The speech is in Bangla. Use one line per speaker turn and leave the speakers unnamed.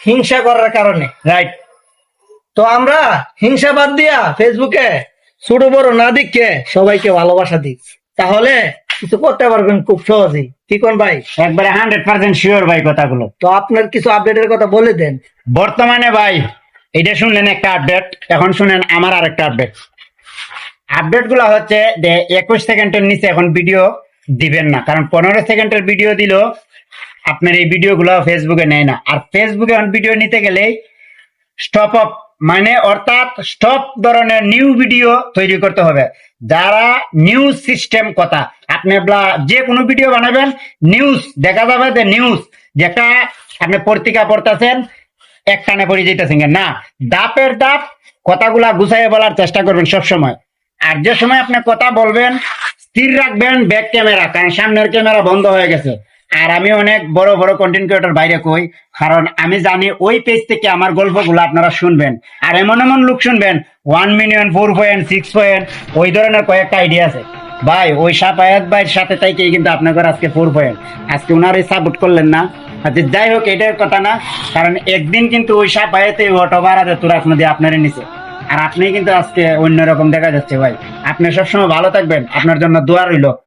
হিংসা করার কারণে
রাইট
তো আমরা হিংসা বাদ দিয়া ফেসবুকে ছোট বড় না দিকে সবাইকে ভালোবাসা দিই। তাহলে কিছু করতে পারবেন খুব সহজেই। ঠিক কোন ভাই?
একবারে হান্ড্রেড পার্সেন্ট শিওর ভাই কথাগুলো।
তো আপনার কিছু আপডেটের কথা বলে দেন।
বর্তমানে ভাই এটা শুনলেন একটা আপডেট এখন শুনেন আমার আরেকটা আপডেট আপডেটগুলো হচ্ছে যে একুশ সেকেন্ডের নিচে এখন ভিডিও দিবেন না কারণ পনেরো সেকেন্ডের ভিডিও দিল আপনার এই ভিডিও গুলো ফেসবুকে নেয় না। আর ফেসবুকে ভিডিও নিতে গেলে স্টপ অফ মানে অর্থাৎ স্টপ ধরনের নিউ ভিডিও তৈরি করতে হবে। যারা নিউজ সিস্টেম কথা, আপনি যে কোনো ভিডিও বানাবেন নিউজ দেখা যাবে যে নিউজ যেটা আপনি পত্রিকা পড়তেছেন, এক টানে পড়ে যেতেছেন না। দাপের দাপ কথাগুলা গুছাইয়ে বলার চেষ্টা করবেন সব সময় আর যে সময় আপনি কথা বলবেন, স্থির রাখবেন ব্যাক ক্যামেরা কারণ সামনের ক্যামেরা বন্ধ হয়ে গেছে। আর আমি অনেক বড় বড় কন্টেন্ট ক্রিয়েটর বাইরে কই, কারণ আমি জানি ওই পেজ থেকে আমার গল্পগুলো আপনারা শুনবেন। আর এমন এমন লোক শুনবেন one million four point six point ওই ধরনের কয়েকটা আইডিয়া আছে। ভাই, ওই সাপায়াত ভাইয়ের সাথে তাইকে কিন্তু আপনাদের আজকে ফোর পয়েন্ট আজকে ওনারই সাপোর্ট করলেন না। আচ্ছা যাই হোক এটার কথা না, কারণ একদিন কিন্তু ওই সাপায়াতে অটো ভাড়াতে তোরা নদী আপনারই নিচে। আর আপনি কিন্তু আজকে অন্যরকম দেখা যাচ্ছে ভাই। আপনি সবসময় ভালো থাকবেন। আপনার জন্য দোয়া রইল।